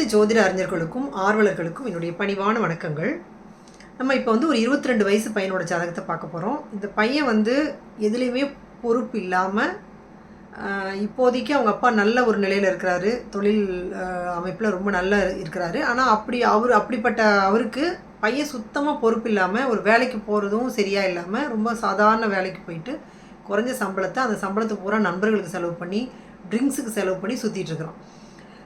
அனைத்து ஜோதிட அறிஞர்களுக்கும் ஆர்வலர்களுக்கும் என்னுடைய பணிவான வணக்கங்கள். நம்ம இப்போ வந்து ஒரு இருபத்தி ரெண்டு வயசு பையனோட ஜாதகத்தை பார்க்க போகிறோம் இந்த பையன் வந்து எதுலேயுமே பொறுப்பு இல்லாமல் இப்போதைக்கு அவங்க அப்பா நல்ல ஒரு நிலையில் இருக்கிறாரு. தொழில் அமைப்பில் ரொம்ப நல்லா இருக்கிறாரு. ஆனால் அப்படி அவர் அப்படிப்பட்ட அவருக்கு பையன் சுத்தமாக பொறுப்பு இல்லாமல் ஒரு வேலைக்கு போகிறதும் சரியாக இல்லாமல் ரொம்ப சாதாரண வேலைக்கு போயிட்டு குறைஞ்ச சம்பளத்தை அந்த சம்பளத்தை பூரா நண்பர்களுக்கு செலவு பண்ணி ட்ரிங்க்ஸுக்கு செலவு பண்ணி சுற்றிட்டுருக்குறான்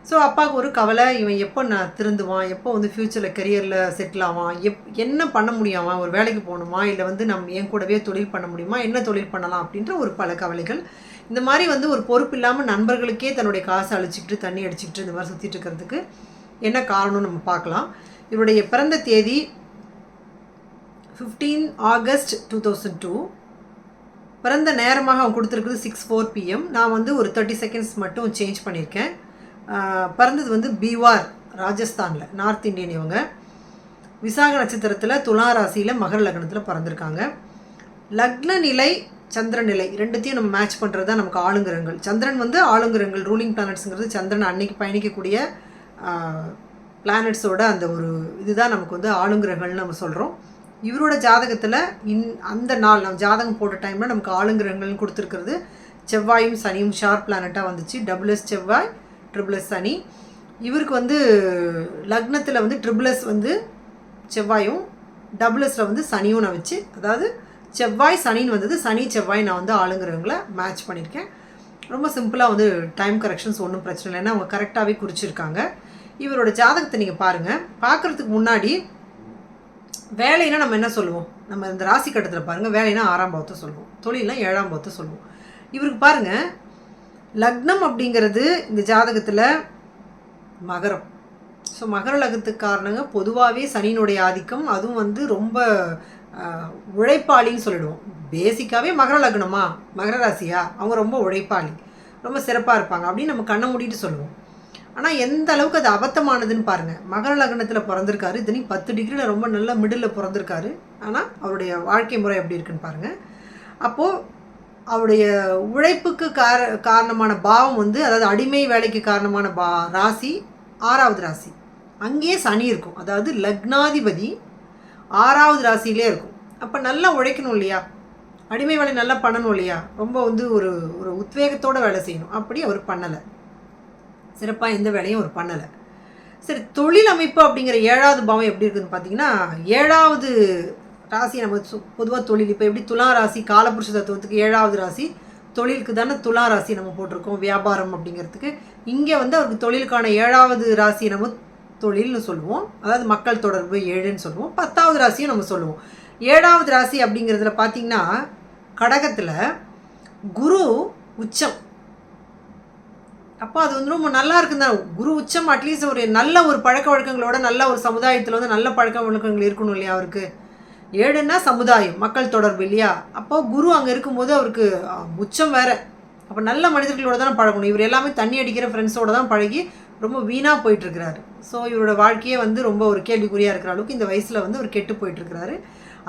ஸோ அப்பாவுக்கு ஒரு கவலை இவன் எப்போ நான் திருந்துவான்? எப்போ வந்து ஃப்யூச்சரில் கெரியரில் செட்டில் ஆவான்? எப் என்ன பண்ண முடியாமா? ஒரு வேலைக்கு போகணுமா? இல்லை வந்து நம்ம என் கூடவே தொழில் பண்ண முடியுமா? என்ன தொழில் பண்ணலாம்? அப்படின்ற ஒரு பல கவலைகள். இந்த மாதிரி வந்து ஒரு பொறுப்பு இல்லாமல் நண்பர்களுக்கே தன்னுடைய காசை அழிச்சிக்கிட்டு தண்ணி அடிச்சிக்கிட்டு இந்த மாதிரி சுற்றிட்டு இருக்கிறதுக்கு என்ன காரணம்னு நம்ம பார்க்கலாம். இவருடைய பிறந்த தேதி fifteen August two thousand two பிறந்த நேரமாக அவன் கொடுத்துருக்குது சிக்ஸ் ஃபோர் பிஎம் நான் வந்து ஒரு தேர்ட்டி செகண்ட்ஸ் மட்டும் சேஞ்ச் பண்ணியிருக்கேன். பிறந்தது வந்து பீவார் ராஜஸ்தானில் நார்த் இந்தியன் இவங்க. விசாக நட்சத்திரத்தில் துலா ராசியில் மகர லக்னத்தில் பிறந்திருக்காங்க. லக்ன நிலை சந்திரன் நிலை ரெண்டுத்தையும் நம்ம மேட்ச் பண்ணுறது தான் நமக்கு ஆளுங்கிரங்கள் சந்திரன் வந்து ஆளுங்கிரங்கள் ரூலிங் பிளானட்ஸுங்கிறது சந்திரன் அன்னைக்கு பயணிக்கக்கூடிய பிளானட்ஸோட அந்த ஒரு இதுதான் நமக்கு வந்து ஆளுங்கிரகங்கள்னு நம்ம சொல்கிறோம் இவரோட ஜாதகத்தில் இன் அந்த நாள் நம்ம ஜாதகம் போட்ட டைமில் நமக்கு ஆளுங்கிரகங்கள்னு கொடுத்துருக்கிறது. செவ்வாயும் சனியும் ஷார்ப் பிளானட்டாக வந்துச்சு. டபுள் எஸ் செவ்வாய் ட்ரிபிள் எஸ் சனி இவருக்கு வந்து லக்னத்தில் வந்து ட்ரிபிள் எஸ் வந்து செவ்வாயும் டபுள் வந்து சனியும் நான் வச்சு அதாவது செவ்வாய் சனின்னு வந்தது சனி செவ்வாய் நான் வந்து ஆளுங்கிறவங்கள மேட்ச் பண்ணியிருக்கேன் ரொம்ப சிம்பிளாக வந்து டைம் கரெக்ஷன்ஸ் ஒன்றும் பிரச்சனை இல்லை ஏன்னா அவங்க கரெக்டாகவே குறிச்சிருக்காங்க. இவரோட ஜாதகத்தை நீங்கள் பாருங்கள் பார்க்குறதுக்கு முன்னாடி வேலைன்னா நம்ம என்ன சொல்லுவோம்? நம்ம இந்த ராசி கட்டத்தில் பாருங்கள் வேலைனா ஆறாம் பாவத்தை சொல்லுவோம். தொழில்னா ஏழாம் பாவத்தை சொல்லுவோம். இவருக்கு பாருங்கள் லக்னம் அப்படிங்கிறது இந்த ஜாதகத்தில் மகரம். ஸோ மகர லகத்துக்கு காரணங்க பொதுவாகவே சனியினுடைய ஆதிக்கம் அதுவும் வந்து ரொம்ப உழைப்பாளின்னு சொல்லிடுவோம். பேசிக்காகவே மகர லக்னமா? மகர ராசியா? அவங்க ரொம்ப உழைப்பாளி. ரொம்ப சிறப்பாக இருப்பாங்க அப்படின்னு நம்ம கண்ணை மூடிட்டு சொல்லுவோம். ஆனால் எந்த அளவுக்கு அது அபத்தமானதுன்னு பாருங்கள் மகர லக்னத்தில் பிறந்திருக்காரு. இதுனி பத்து டிகிரியில் ரொம்ப நல்ல மிடில் பிறந்திருக்காரு. ஆனால் அவருடைய வாழ்க்கை முறை எப்படி இருக்குன்னு பாருங்கள் அப்போது அவருடைய உழைப்புக்கு கார காரணமான பாவம் வந்து அதாவது அடிமை வேலைக்கு காரணமான பா ராசி ஆறாவது ராசி. அங்கேயே சனி இருக்கும். அதாவது லக்னாதிபதி ஆறாவது ராசியிலே இருக்கும். அப்போ நல்லா உழைக்கணும் இல்லையா? அடிமை வேலை நல்லா பண்ணணும் இல்லையா? ரொம்ப வந்து ஒரு ஒரு உத்வேகத்தோடு வேலை செய்யணும். அப்படி அவர் பண்ணலை. சிறப்பாக எந்த வேலையும் அவர் பண்ணலை. சரி தொழில் அமைப்பு அப்படிங்கிற ஏழாவது பாவம் எப்படி இருக்குதுன்னு பார்த்தீங்கன்னா ஏழாவது ராசி நம்ம பொதுவாக தொழில். இப்போ எப்படி துலா ராசி காலபுருஷ தத்துவத்துக்கு ஏழாவது ராசி தொழிலுக்கு தானே துலா ராசி நம்ம போட்டிருக்கோம் வியாபாரம் அப்படிங்கிறதுக்கு. இங்கே வந்து அவருக்கு தொழிலுக்கான ஏழாவது ராசி நம்ம தொழில்னு சொல்லுவோம். அதாவது மக்கள் தொடர்பு ஏழுன்னு சொல்லுவோம். பத்தாவது ராசியும் நம்ம சொல்லுவோம். ஏழாவது ராசி அப்படிங்கிறதுல பார்த்தீங்கன்னா கடகத்தில் குரு உச்சம். அப்போ அது வந்து ரொம்ப நல்லா இருக்குன்னு தான் குரு உச்சம் அட்லீஸ்ட் ஒரு நல்ல ஒரு பழக்க வழக்கங்களோட நல்ல ஒரு சமுதாயத்தில் வந்து நல்ல பழக்க வழக்கங்கள் இருக்கணும் இல்லையா அவருக்கு? ஏழுன்னா சமுதாயம் மக்கள் தொடர்பு இல்லையா? அப்போது குரு அங்கே இருக்கும்போது அவருக்கு உச்சம் வேற. அப்போ நல்ல மனிதர்களோட தான் பழகணும். இவர் எல்லாமே தண்ணி அடிக்கிற ஃப்ரெண்ட்ஸோட தான் பழகி ரொம்ப வீணாக போயிட்டுருக்கிறாரு. ஸோ இவரோட வாழ்க்கையே வந்து ரொம்ப ஒரு கேள்விக்குறியாக இருக்கிற அளவுக்கு இந்த வயசில் வந்து அவர் கெட்டு போயிட்டுருக்கிறாரு.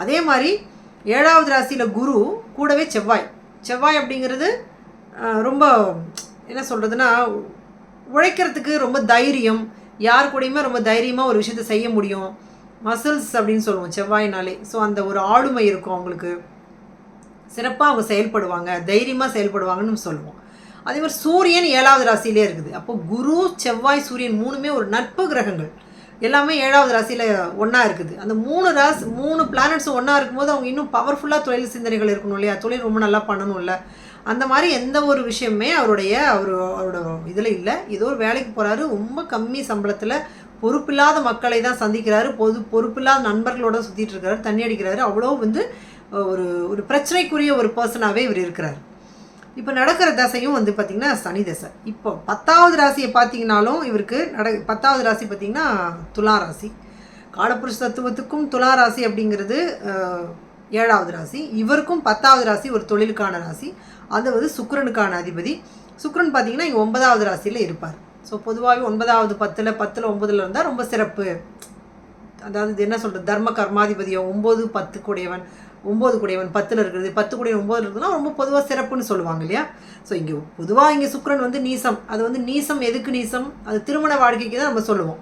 அதே மாதிரி ஏழாவது ராசியில் குரு கூடவே செவ்வாய். செவ்வாய் அப்படிங்கிறது ரொம்ப என்ன சொல்கிறதுனா உழைக்கிறதுக்கு ரொம்ப தைரியம். யார் கூடயுமே ரொம்ப தைரியமாக ஒரு விஷயத்தை செய்ய முடியும். மசில்ஸ் அப்படின்னு சொல்லுவோம் செவ்வாயினாலே. ஸோ அந்த ஒரு ஆளுமை இருக்கும் அவங்களுக்கு. சிறப்பாக அவங்க செயல்படுவாங்க தைரியமாக செயல்படுவாங்கன்னு சொல்லுவோம். அதே மாதிரி சூரியன் ஏழாவது ராசியிலே இருக்குது. அப்போ குரு செவ்வாய் சூரியன் மூணுமே ஒரு நட்பு கிரகங்கள். எல்லாமே ஏழாவது ராசியில் ஒன்றா இருக்குது. அந்த மூணு ராசி மூணு பிளானட்ஸும் ஒன்றா இருக்கும்போது அவங்க இன்னும் பவர்ஃபுல்லாக தொழில் சிந்தனைகள் இருக்கணும் இல்லையா? தொழில் ரொம்ப நல்லா பண்ணணும்ல அந்த மாதிரி எந்த ஒரு விஷயமே அவருடைய அவர் அவரோட இதில் இல்லை. ஏதோ ஒரு வேலைக்கு போகிறாரு ரொம்ப கம்மி சம்பளத்தில் பொறுப்பில்லாத மக்களை தான் சந்திக்கிறாரு. பொது பொறுப்பில்லாத நண்பர்களோட சுற்றிட்டு இருக்காரு தண்ணி அடிக்கிறாரு. அவ்வளோ வந்து ஒரு ஒரு பிரச்சனைக்குரிய ஒரு பர்சனாகவே இவர் இருக்கிறார். இப்போ நடக்கிற தசையும் வந்து பார்த்திங்கன்னா சனி தசை. இப்போ பத்தாவது ராசியை பார்த்தீங்கனாலும் இவருக்கு நட பத்தாவது ராசி பார்த்திங்கன்னா துலா ராசி. காலப்புருஷ தத்துவத்துக்கும் துலா ராசி அப்படிங்கிறது ஏழாவது ராசி. இவருக்கும் பத்தாவது ராசி ஒரு தொழிலுக்கான ராசி. அது வந்து சுக்கரனுக்கான அதிபதி. சுக்கரன் பார்த்தீங்கன்னா இங்கே ஒன்பதாவது ராசியில் இருப்பார். ஸோ பொதுவாகவே ஒன்பதாவது பத்தில் பத்தில் ஒம்பதில் இருந்தால் ரொம்ப சிறப்பு. அதாவது இது என்ன சொல்கிறது தர்ம கர்மாதிபதியாக ஒம்பது பத்து கூடையவன் ஒம்பது கூடையவன் பத்தில் இருக்கிறது. பத்து கூடையவன் ஒம்பது இருக்குதுன்னா ரொம்ப பொதுவாக சிறப்புன்னு சொல்லுவாங்க இல்லையா? ஸோ இங்கே பொதுவாக இங்கே சுக்கரன் வந்து நீசம். அது வந்து நீசம் எதுக்கு நீசம்? அது திருமண வாழ்க்கைக்கு தான் நம்ம சொல்லுவோம்.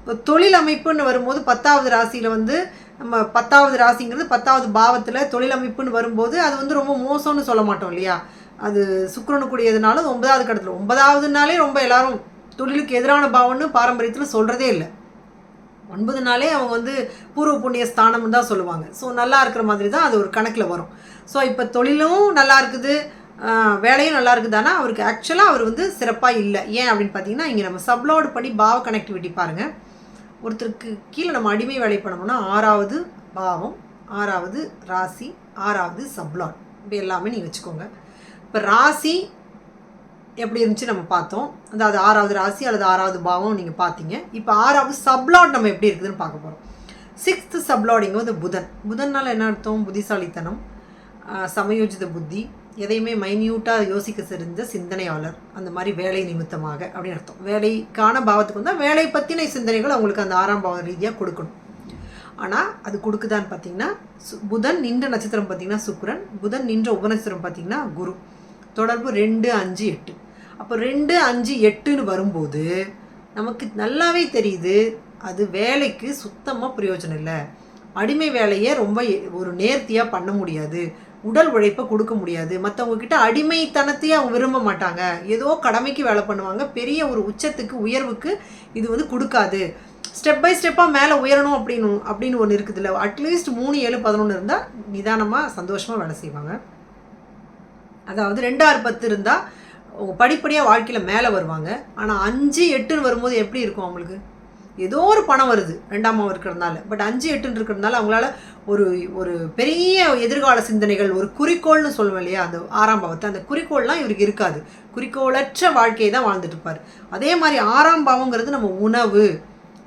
இப்போ தொழில் அமைப்புன்னு வரும்போது பத்தாவது ராசியில் வந்து நம்ம பத்தாவது ராசிங்கிறது பத்தாவது பாவத்தில் தொழில் அமைப்புன்னு வரும்போது அது வந்து ரொம்ப மோசம்னு சொல்ல மாட்டோம் இல்லையா? அது சுக்கிரனுக்குரியதுனால ஒன்பதாவது கடத்தில். ஒன்பதாவதுனாலே ரொம்ப எல்லாரும் தொழிலுக்கு எதிரான பாவம்னு பாரம்பரியத்தில் சொல்கிறதே இல்லை. ஒன்பது நாளே அவங்க வந்து பூர்வ புண்ணிய ஸ்தானம்னு தான் சொல்லுவாங்க. ஸோ நல்லா இருக்கிற மாதிரி தான் அது ஒரு கணக்கில் வரும். ஸோ இப்போ தொழிலும் நல்லா இருக்குது. வேலையும் நல்லா இருக்குதானா அவருக்கு ஆக்சுவலாக அவர் வந்து சிறப்பாக இல்லை. ஏன் அப்படின்னு பார்த்தீங்கன்னா இங்கே நம்ம சப்லோடு பண்ணி பாவ கனெக்டிவிட்டி பாருங்கள் ஒருத்தருக்கு கீழே நம்ம அடிமை வேலை பண்ணோம்னா ஆறாவது பாவம் ஆறாவது ராசி ஆறாவது சப்லாட் இப்போ எல்லாமே நீங்கள் வச்சுக்கோங்க. இப்போ ராசி எப்படி இருந்துச்சு நம்ம பார்த்தோம். அதாவது ஆறாவது ராசி அல்லது ஆறாவது பாவம் நீங்கள் பார்த்தீங்க. இப்போ ஆறாவது சப்லாட் நம்ம எப்படி இருக்குதுன்னு பார்க்க போகிறோம் சிக்ஸ்த்து சப்லாடிங்க வந்து புதன். புதன்னால் என்ன அர்த்தம்? புத்திசாலித்தனம் சமயோஜித புத்தி எதையுமே மைன்யூட்டாக யோசிக்க தெரிந்த சிந்தனையாளர். அந்த மாதிரி வேலை நிமித்தமாக அப்படின்னு அர்த்தம். வேலைக்கான பாவத்துக்கு வந்தால் வேலை பற்றின சிந்தனைகள் அவங்களுக்கு அந்த ஆறாம் பாவம் ரீதியாக கொடுக்கணும். ஆனால் அது கொடுக்குதான்னு பார்த்தீங்கன்னா சு- புதன் நின்ற நட்சத்திரம் பார்த்தீங்கன்னா சுக்கரன் புதன் நின்ற உபநட்சத்திரம் பார்த்தீங்கன்னா குரு. தொடர்பு ரெண்டு அஞ்சு எட்டு. அப்போ ரெண்டு அஞ்சு எட்டுன்னு வரும்போது நமக்கு நல்லாவே தெரியுது அது வேலைக்கு சுத்தமாக பிரயோஜனம் இல்லை. அடிமை வேலையை ரொம்ப ஒரு நேர்த்தியாக பண்ண முடியாது. உடல் உழைப்பை கொடுக்க முடியாது. மற்றவங்கக்கிட்ட அடிமைத்தனத்தையே அவங்க விரும்ப மாட்டாங்க. ஏதோ கடமைக்கு வேலை பண்ணுவாங்க. பெரிய ஒரு உச்சத்துக்கு உயர்வுக்கு இது வந்து கொடுக்காது. ஸ்டெப் பை ஸ்டெப்பாக மேலே உயரணும் அப்படின்னு அப்படின்னு ஒன்று இருக்குதுல்ல. அட்லீஸ்ட் மூணு ஏழு பதினொன்று இருந்தால் நிதானமாக சந்தோஷமாக வேலை செய்வாங்க. அதாவது ரெண்டாறு பத்து இருந்தால் அவங்க படிப்படியாக வாழ்க்கையில் மேலே வருவாங்க. ஆனால் அஞ்சு எட்டுன்னு வரும்போது எப்படி இருக்கும் அவங்களுக்கு? ஏதோ ஒரு பணம் வருது. ரெண்டாம் இருக்கிறதுனால. பட் அஞ்சு எட்டுன்னு இருக்கிறதுனால அவங்களால ஒரு ஒரு பெரிய எதிர்கால சிந்தனைகள் ஒரு குறிக்கோள்னு சொல்லுவோம் இல்லையா? அந்த ஆறாம் பாவத்தை. அந்த குறிக்கோள்லாம் இவருக்கு இருக்காது. குறிக்கோளற்ற வாழ்க்கையை தான் வாழ்ந்துட்டு இருப்பார். அதே மாதிரி ஆறாம் பாவங்கிறது நம்ம உணவு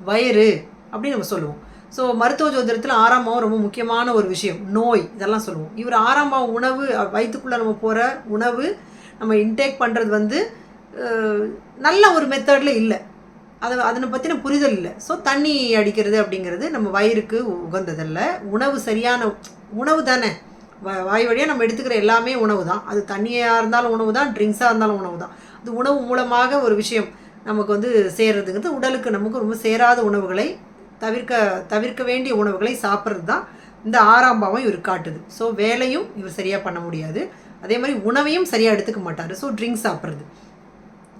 வயிறு அப்படின்னு நம்ம சொல்லுவோம். ஸோ மருத்துவ ஜோதிடத்தில் ஆறாம் பாவம் ரொம்ப முக்கியமான ஒரு விஷயம். நோய். இதெல்லாம் சொல்லுவோம். இவர் ஆறாம் பாவம் உணவு வயிற்றுக்குள்ளே நம்ம போகிற உணவு நம்ம இன்டேக் பண்ணுறது வந்து நல்ல ஒரு மெத்தடில் இல்லை. அதை அதனை பற்றின புரிதல் இல்லை. ஸோ தண்ணி அடிக்கிறது அப்படிங்கிறது நம்ம வயிறுக்கு உகந்ததில்ல. உணவு சரியான உணவு தானே. வ- வாய் வழியாக நம்ம எடுத்துக்கிற எல்லாமே உணவு தான். அது தண்ணியாக இருந்தாலும் உணவு தான் ட்ரிங்க்ஸாக இருந்தாலும் உணவு தான். அது உணவு மூலமாக ஒரு விஷயம் நமக்கு வந்து சேர்றதுங்கிறது உடலுக்கு நமக்கு ரொம்ப சேராத உணவுகளை தவிர்க்க தவிர்க்க வேண்டிய உணவுகளை சாப்பிட்றது தான் இந்த ஆறாம் பாவம் இவர் காட்டுது. ஸோ வேலையும் இவர் சரியாக பண்ண முடியாது. அதே மாதிரி உணவையும் சரியாக எடுத்துக்க மாட்டார். ஸோ ட்ரிங்க்ஸ் சாப்பிட்றது.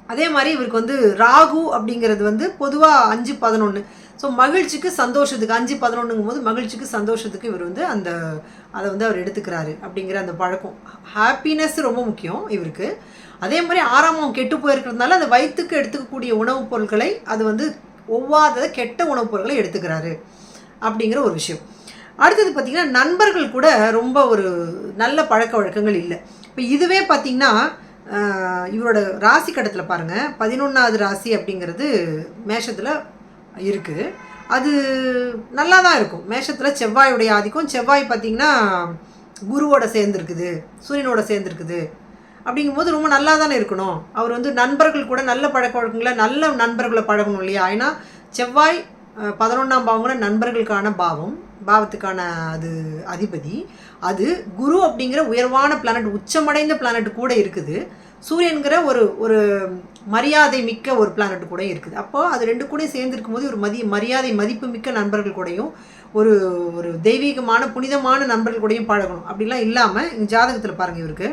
அதே மாதிரி இவருக்கு வந்து ராகு அப்படிங்கிறது வந்து பொதுவாக அஞ்சு பதினொன்று ஸோ மகிழ்ச்சிக்கு சந்தோஷத்துக்கு அஞ்சு பதினொன்றுங்கும் போது மகிழ்ச்சிக்கு சந்தோஷத்துக்கு இவர் வந்து அந்த அதை வந்து அவர் எடுத்துக்கிறாரு அப்படிங்கிற அந்த பழக்கம். ஹாப்பினஸ் ரொம்ப முக்கியம் இவருக்கு. அதே மாதிரி ஆறாமம் கெட்டு போயிருக்கிறதுனால அந்த வயிற்றுக்கு எடுத்துக்கக்கூடிய உணவுப் பொருட்களை அது வந்து ஒவ்வாத கெட்ட உணவுப் பொருட்களை எடுத்துக்கிறாரு அப்படிங்கிற ஒரு விஷயம். அடுத்தது பார்த்திங்கன்னா நண்பர்கள் கூட ரொம்ப ஒரு நல்ல பழக்க வழக்கங்கள் இல்லை. இப்போ இதுவே பார்த்திங்கன்னா இவரோட ராசி கடத்தில் பாருங்கள் பதினொன்றாவது ராசி அப்படிங்கிறது மேஷத்தில் இருக்குது அது நல்லா தான் இருக்கும். மேஷத்தில் செவ்வாயுடைய ஆதிக்கம். செவ்வாய் பார்த்திங்கன்னா குருவோட சேர்ந்துருக்குது. சூரியனோட சேர்ந்துருக்குது. அப்படிங்கும்போது ரொம்ப நல்லா தானே இருக்கணும். அவர் வந்து நண்பர்கள் கூட நல்ல பழக்க வழக்கங்களை நல்ல நண்பர்களை பழகணும் இல்லையா? ஏன்னா செவ்வாய் பதினொன்றாம் பாவங்கிற நண்பர்களுக்கான பாவம். பாவத்துக்கான அது அதிபதி. அது குரு அப்படிங்கிற உயர்வான பிளானட் உச்சமடைந்த பிளானட் கூட இருக்குது. சூரியன்கிற ஒரு ஒரு மரியாதை மிக்க ஒரு பிளானட் கூட இருக்குது. அப்போது அது ரெண்டு கூட சேர்ந்துருக்கும் போது ஒரு மதி மரியாதை மதிப்பு மிக்க நண்பர்கள் கூடயும் ஒரு ஒரு தெய்வீகமான புனிதமான நண்பர்கள் கூடயும் பழகணும். அப்படிலாம் இல்லாமல் இங்கே ஜாதகத்தில் பாருங்கள் இவருக்கு.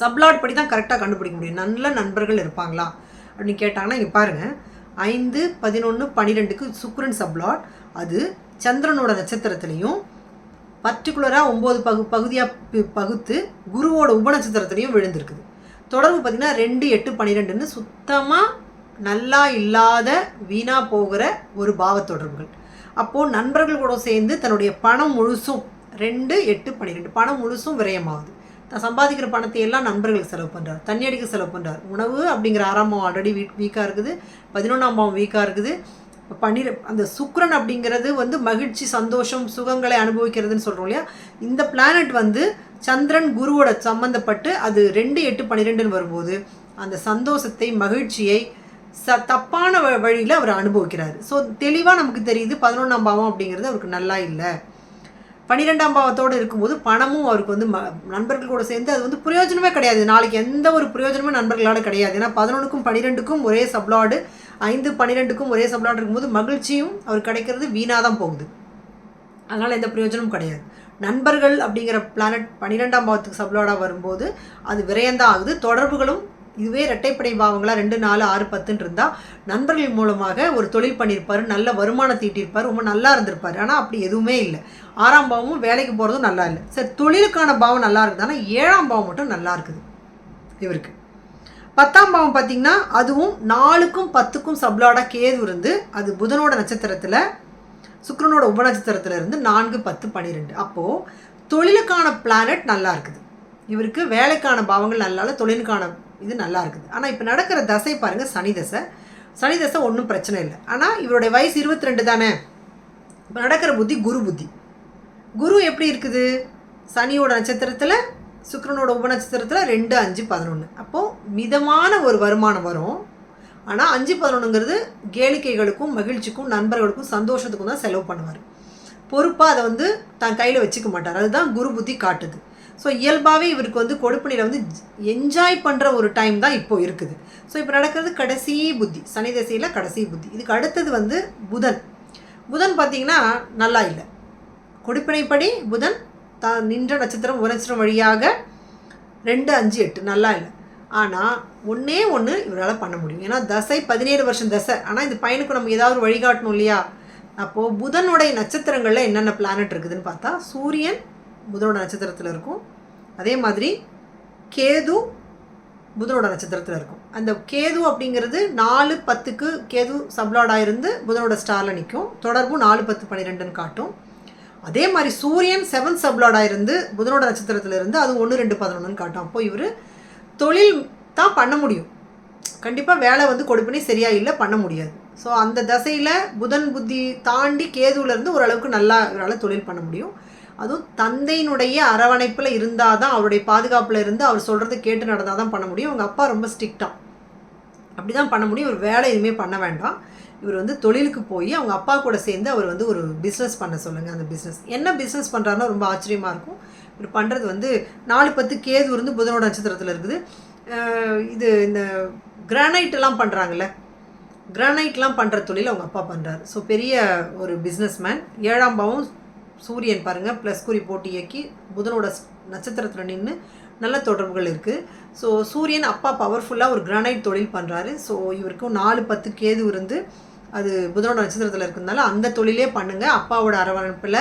சப்லாட் படி தான் கரெக்டாக கண்டுபிடிக்க முடியும். நல்ல நண்பர்கள் இருப்பாங்களா? அப்படின்னு கேட்டாங்கன்னா இங்கே பாருங்கள் ஐந்து பதினொன்று பன்னிரெண்டுக்கு சுக்ரன் சப்லாட் அது சந்திரனோட நட்சத்திரத்துலேயும் பர்டிகுலராக ஒம்பது பகு பகுதியாக பகுத்து குருவோட உபநட்சத்திரத்துலேயும் விழுந்திருக்குது. தொடர்பு பார்த்திங்கன்னா ரெண்டு எட்டு பன்னிரெண்டுன்னு சுத்தமாக நல்லா இல்லாத வீணாக போகிற ஒரு பாவ தொடர்புகள். அப்போது நண்பர்கள் கூட சேர்ந்து தன்னுடைய பணம் முழுசும் ரெண்டு எட்டு பன்னிரெண்டு பணம் முழுசும் விரயமாகுது. தான் சம்பாதிக்கிற பணத்தை எல்லாம் நண்பர்களுக்கு செலவு பண்ணுறார் தண்ணி அடிக்க செலவு பண்ணுறார் உணவு அப்படிங்கிற ஆறாம் பாவம் ஆல்ரெடி வீக் வீக்காக இருக்குது. பதினொன்றாம் பாவம் வீக்காக இருக்குது. பன்னிர அந்த சுக்ரன் அப்படிங்கிறது வந்து மகிழ்ச்சி சந்தோஷம் சுகங்களை அனுபவிக்கிறதுன்னு சொல்கிறோம் இல்லையா? இந்த பிளானட் வந்து சந்திரன் குருவோட சம்மந்தப்பட்டு அது ரெண்டு எட்டு பன்னிரெண்டுன்னு வரும்போது அந்த சந்தோஷத்தை மகிழ்ச்சியை ச தப்பான வ வழியில் அவர் அனுபவிக்கிறார். ஸோ தெளிவாக நமக்கு தெரியுது பதினொன்றாம் பாவம் அப்படிங்கிறது அவருக்கு நல்லா இல்லை. பன்னிரெண்டாம் பாவத்தோடு இருக்கும்போது பணமும் அவருக்கு வந்து ம நண்பர்கள் கூட சேர்ந்து அது வந்து பிரயோஜனமே கிடையாது. நாளைக்கு எந்த ஒரு பிரயோஜனமும் நண்பர்களால் கிடையாது. ஏன்னா பதினொன்றுக்கும் பன்னிரெண்டுக்கும் ஒரே சப்ளாடு ஐந்து பன்னிரெண்டுக்கும் ஒரே சம்பளம் இருக்கும்போது மகிழ்ச்சியும் அவர் கிடைக்கிறது வீணாக தான் போகுது. அதனால் எந்த பிரயோஜனமும் கிடையாது. நண்பர்கள் அப்படிங்கிற பிளானட் பன்னிரெண்டாம் பாவத்துக்கு சப்ளாடாக வரும்போது அது விரயந்தான் ஆகுது. தொடர்புகளும் இதுவே இரட்டைப்படை பாவங்களாக ரெண்டு நாலு ஆறு பத்துன்னு இருந்தால் நண்பர்கள் மூலமாக ஒரு தொழில் பண்ணியிருப்பார் நல்ல வருமானம் தீட்டியிருப்பார் ரொம்ப நல்லா இருந்திருப்பார். ஆனால் அப்படி எதுவுமே இல்லை. ஆறாம் பாவமும் வேலைக்கு போகிறதும் நல்லா இல்லை. சரி தொழிலுக்கான பாவம் நல்லா இருக்குது ஆனால் ஏழாம் பாவம் மட்டும் நல்லா இருக்குது இவருக்கு. பத்தாம் பாவம் பார்த்தீங்கன்னா அதுவும் நாலுக்கும் பத்துக்கும் சப்ளாடாக கேது இருந்து அது புதனோட நட்சத்திரத்தில் சுக்கரனோட உபநட்சத்திரத்தில் இருந்து நான்கு பத்து பன்னிரெண்டு அப்போது தொழிலுக்கான பிளானட் நல்லா இருக்குது. இவருக்கு வேலைக்கான பாவங்கள் நல்லா இல்லை தொழிலுக்கான இது நல்லா இருக்குது. ஆனால் இப்போ நடக்கிற தசை பாருங்கள் சனி தசை. சனி தசை ஒன்றும் பிரச்சனை இல்லை. ஆனால் இவருடைய வயசு இருபத்தி ரெண்டு தானே? இப்போ நடக்கிற புத்தி குரு புத்தி. குரு எப்படி இருக்குது? சனியோட நட்சத்திரத்தில் சுக்கரனோட உபநட்சத்திரத்தில் ரெண்டு அஞ்சு பதினொன்று அப்போது மிதமான ஒரு வருமானம் வரும். ஆனால் அஞ்சு பதினொன்றுங்கிறது கேளிக்கைகளுக்கும் மகிழ்ச்சிக்கும் நண்பர்களுக்கும் சந்தோஷத்துக்கும் தான் செலவு பண்ணுவார். பொறுப்பாக அதை வந்து தன் கையில் வச்சுக்க மாட்டார். அதுதான் குரு புத்தி காட்டுது. ஸோ இயல்பாகவே இவருக்கு வந்து கொடுப்பணியில் வந்து என்ஜாய் பண்ணுற ஒரு டைம் தான் இப்போது இருக்குது. ஸோ இப்போ நடக்கிறது கடைசி புத்தி. சனி தசையில் கடைசி புத்தி. இதுக்கு அடுத்தது வந்து புதன். புதன் பார்த்திங்கன்னா நல்லா இல்லை. கொடுப்பினைப்படி புதன் தான் நின்ற நட்சத்திரம் ஒரு வழியாக ரெண்டு அஞ்சு எட்டு. நல்லா இல்லை. ஆனால் ஒன்றே ஒன்று இவரால் பண்ண முடியும். ஏன்னா தசை பதினேழு வருஷம் தசை. ஆனால் இந்த பையனுக்கு நம்ம ஏதாவது வழிகாட்டணும் இல்லையா? அப்போது புதனுடைய நட்சத்திரங்களில் என்னென்ன பிளானட் இருக்குதுன்னு பார்த்தா சூரியன் புதனோட நட்சத்திரத்தில் இருக்கும். அதே மாதிரி கேது புதனோட நட்சத்திரத்தில் இருக்கும். அந்த கேது அப்படிங்கிறது நாலு பத்துக்கு கேது சப்லாடாக இருந்து புதனோட ஸ்டாரில் நிற்கும் தொடர்பும் நாலு பத்து பன்னிரெண்டுன்னு காட்டும். அதே மாதிரி சூரியன் செவன் சப்லாடாக இருந்து புதனோட நட்சத்திரத்தில் இருந்து அது ஒன்று ரெண்டு பதினொன்றுன்னு காட்டும். அப்போ இவர் தொழில் தான் பண்ண முடியும். கண்டிப்பாக வேலை வந்து கொடுப்பினே சரியாக இல்லை பண்ண முடியாது. ஸோ அந்த தசையில் புதன் புத்தி தாண்டி கேதுவிலேருந்து ஓரளவுக்கு நல்லா இவரால் தொழில் பண்ண முடியும். அதுவும் தந்தையினுடைய அரவணைப்பில் இருந்தால் தான் அவருடைய பாதுகாப்பில் இருந்து அவர் சொல்கிறத கேட்டு நடந்தால் தான் பண்ண முடியும். அவங்க அப்பா ரொம்ப ஸ்ட்ரிக்டாக அப்படி தான் பண்ண முடியும். ஒரு வேலை எதுவுமே பண்ண வேண்டாம். இவர் வந்து தொழிலுக்கு போய் அவங்க அப்பா கூட சேர்ந்து அவர் வந்து ஒரு பிஸ்னஸ் பண்ண சொல்லுங்கள் அந்த பிஸ்னஸ் என்ன பிஸ்னஸ் பண்ணுறாருன்னா ரொம்ப ஆச்சரியமாக இருக்கும். இவர் பண்ணுறது வந்து நாலு பத்து கேது இருந்து புதனோட நட்சத்திரத்தில் இருக்குது. இது இந்த கிரானைட் எல்லாம் பண்ணுறாங்கல்ல கிரானைட்லாம் பண்ணுற தொழில் அவங்க அப்பா பண்ணுறாரு ஸோ பெரிய ஒரு பிஸ்னஸ்மேன் ஏழாம் பாவம் சூரியன் பாருங்கள் ப்ளஸ் குறி போட்டு இயக்கி புதனோட நட்சத்திரத்தில் நின்று நல்ல தொடர்புகள் இருக்குது ஸோ சூரியன் அப்பா பவர்ஃபுல்லாக ஒரு கிரானைட் தொழில் பண்ணுறாரு ஸோ இவருக்கும் நாலு பத்து கேது இருந்து அது புதனோட நட்சத்திரத்தில் இருக்கிறதுனால அந்த தொழிலே பண்ணுங்கள் அப்பாவோட அரவணைப்பில்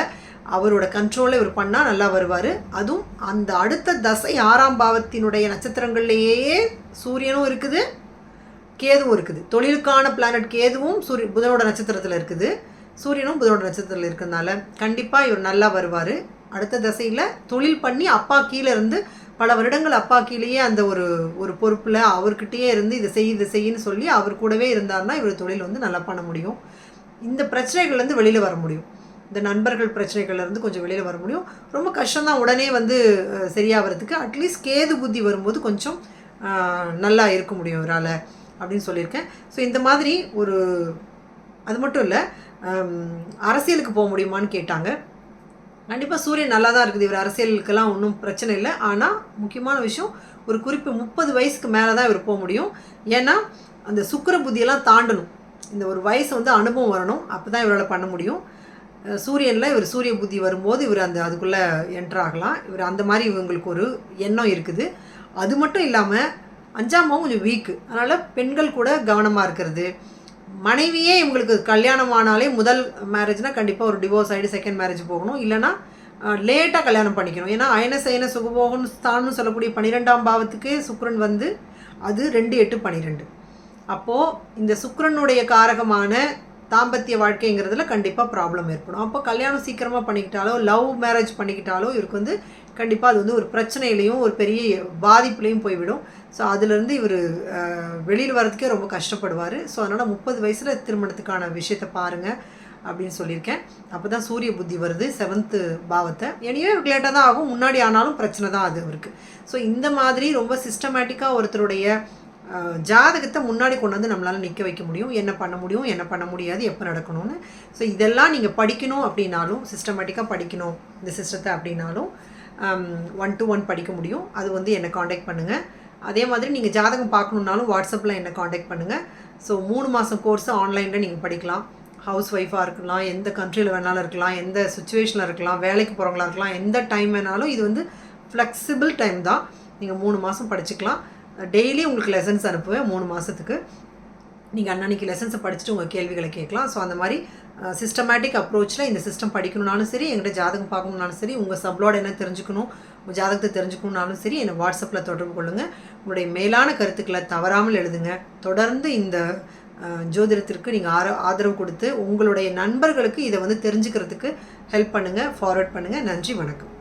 அவரோட கண்ட்ரோலில் இவர் பண்ணால் நல்லா வருவார். அதுவும் அந்த அடுத்த தசை ஆறாம் பாவத்தினுடைய நட்சத்திரங்கள்லேயே சூரியனும் இருக்குது கேதுவும் இருக்குது. தொழிலுக்கான பிளானட் கேதுவும் சூரிய புதனோட நட்சத்திரத்தில் இருக்குது. சூரியனும் புதனோட நட்சத்திரத்தில் இருக்கிறதுனால கண்டிப்பாக இவர் நல்லா வருவார். அடுத்த தசையில் தொழில் பண்ணி அப்பா கீழே இருந்து பல வருடங்கள் அப்பாக்கிலேயே அந்த ஒரு ஒரு பொறுப்பில் அவர்கிட்டயே இருந்து இதை செய் இதை செய்யின்னு சொல்லி அவர் கூடவே இருந்தார்னா இவர் தொழில் வந்து நல்லா பண்ண முடியும். இந்த பிரச்சனைகள்லேருந்து வெளியில் வர முடியும். இந்த நண்பர்கள் பிரச்சனைகள்லேருந்து கொஞ்சம் வெளியில் வர முடியும். ரொம்ப கஷ்டம்தான் உடனே வந்து சரியாகிறதுக்கு அட்லீஸ்ட் கேது புத்தி வரும்போது கொஞ்சம் நல்லா இருக்க முடியும் இவரால் அப்படின்னு சொல்லியிருக்கேன். ஸோ இந்த மாதிரி ஒரு அது மட்டும் இல்லை அரசியலுக்கு போக முடியுமான்னு கேட்டாங்க. கண்டிப்பாக சூரியன் நல்லா தான் இருக்குது. இவர் அரசியலுக்கெல்லாம் ஒன்றும் பிரச்சனை இல்லை. ஆனால் முக்கியமான விஷயம் ஒரு குறிப்பு முப்பது வயசுக்கு மேலே தான் இவர் போக முடியும். ஏன்னா அந்த சுக்கிர புத்தியெல்லாம் தாண்டணும். இந்த ஒரு வயசு வந்து அனுபவம் வரணும். அப்போ தான் இவரால் பண்ண முடியும். சூரியனில் இவர் சூரிய புத்தி வரும்போது இவர் அந்த அதுக்குள்ளே என்ட்ராகலாம் ஆகலாம். இவர் அந்த மாதிரி இவங்களுக்கு ஒரு எண்ணம் இருக்குது. அது மட்டும் இல்லாமல் அஞ்சாம் கொஞ்சம் வீக்கு அதனால் பெண்கள் கூட கவனமாக இருக்கிறது. மனைவியே இவங்களுக்கு கல்யாணம் ஆனாலே முதல் மேரேஜ்னால் கண்டிப்பாக ஒரு டிவோர்ஸ் ஆகிட்டு செகண்ட் மேரேஜ் போகணும். இல்லைன்னா லேட்டாக கல்யாணம் பண்ணிக்கணும். ஏன்னா அயன சயன சுகபோகம் ஸ்தானம்னு சொல்லக்கூடிய பன்னிரெண்டாம் பாவத்துக்கு சுக்ரன் வந்து அது ரெண்டு எட்டு பன்னிரெண்டு அப்போது இந்த சுக்ரனுடைய காரகமான தாம்பத்திய வாழ்க்கைங்கிறதுல கண்டிப்பாக ப்ராப்ளம் ஏற்படும். அப்போ கல்யாணம் சீக்கிரமாக பண்ணிக்கிட்டாலோ லவ் மேரேஜ் பண்ணிக்கிட்டாலோ இவருக்கு வந்து கண்டிப்பாக அது வந்து ஒரு பிரச்சனையிலையும் ஒரு பெரிய பாதிப்புலையும் போய்விடும். ஸோ அதுலேருந்து இவர் வெளியில் வரதுக்கே ரொம்ப கஷ்டப்படுவார். ஸோ அதனால் முப்பது வயசில் திருமணத்துக்கான விஷயத்தை பாருங்கள் அப்படின்னு சொல்லியிருக்கேன். அப்போ தான் சூரிய புத்தி வருது செவன்த்து பாவத்தை. எனவே இவருக்கு லேட்டாக தான் ஆகும். முன்னாடி ஆனாலும் பிரச்சனை தான் அது அவருக்கு ஸோ இந்த மாதிரி ரொம்ப சிஸ்டமேட்டிக்காக ஒருத்தருடைய ஜாதகத்தை முன்னாடி கொண்டு வந்து நம்மளால் நிற்க வைக்க முடியும். என்ன பண்ண முடியும் என்ன பண்ண முடியாது எப்போ நடக்கணும்னு. ஸோ இதெல்லாம் நீங்கள் படிக்கணும் அப்படின்னாலும் சிஸ்டமேட்டிக்காக படிக்கணும் இந்த சிஸ்டத்தை அப்படின்னாலும் ஒன் டு ஒன் படிக்க முடியும். அது வந்து என்னை காண்டாக்ட் பண்ணுங்கள் அதே மாதிரி நீங்கள் ஜாதகம் பார்க்கணுன்னாலும் வாட்ஸ்அப்பில் என்னை காண்டாக்ட் பண்ணுங்கள் ஸோ மூணு மாதம் கோர்ஸ் ஆன்லைனில் நீங்கள் படிக்கலாம். ஹவுஸ் ஒய்ஃபாக இருக்கலாம் எந்த கண்ட்ரியில் வேணாலும் இருக்கலாம் எந்த சுச்சுவேஷனில் இருக்கலாம் வேலைக்கு போகிறவங்களா இருக்கலாம் எந்த டைம் வேணாலும் இது வந்து ஃப்ளெக்சிபிள் டைம் தான். நீங்கள் மூணு மாதம் படிச்சுக்கலாம். டெய்லி உங்களுக்கு லெசன்ஸ் அனுப்புவேன் மூணு மாதத்துக்கு நீங்கள் அன்னன்னைக்கு லெசன்ஸை படிச்சுட்டு உங்கள் கேள்விகளை கேட்கலாம். ஸோ அந்த மாதிரி சிஸ்டமேட்டிக் அப்ரோச்சில் இந்த சிஸ்டம் படிக்கணும்னாலும் சரி எங்கிட்ட ஜாதகம் பார்க்கணுன்னாலும் சரி உங்கள் சப்ளோட என்ன தெரிஞ்சுக்கணும் ஜாதகத்தை தெரிஞ்சுக்கணுன்னாலும் சரி என்னை வாட்ஸ்அப்பில் தொடர்பு கொள்ளுங்கள் உங்களுடைய மேலான கருத்துக்களை தவறாமல் எழுதுங்க. தொடர்ந்து இந்த ஜோதிடத்திற்கு நீங்கள் ஆர ஆதரவு கொடுத்து உங்களுடைய நண்பர்களுக்கு இதை வந்து தெரிஞ்சுக்கிறதுக்கு ஹெல்ப் பண்ணுங்கள் ஃபார்வர்ட் பண்ணுங்கள் நன்றி வணக்கம்.